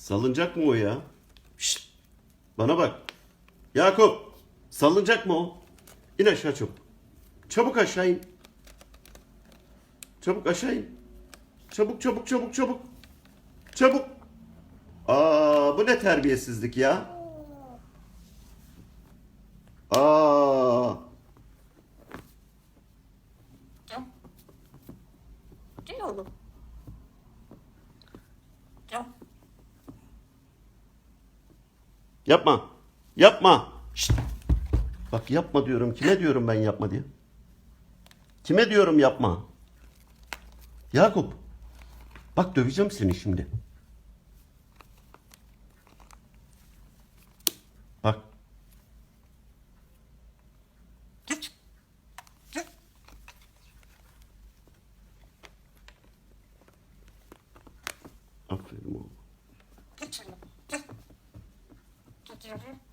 Salınacak mı o ya? Şşt! Bana bak. Yakup. Salınacak mı o? İn aşağı çabuk. Çabuk aşağı in. Çabuk aşağı in. Çabuk çabuk çabuk çabuk. Çabuk. Aa bu ne terbiyesizlik ya? Aa. Gel. Gel oğlum. Yapma. Yapma. Şşt. Bak yapma diyorum. Kime diyorum ben yapma diye? Kime diyorum yapma? Yakup. Bak döveceğim seni şimdi. Bak. Aferin oğlum. Gracias.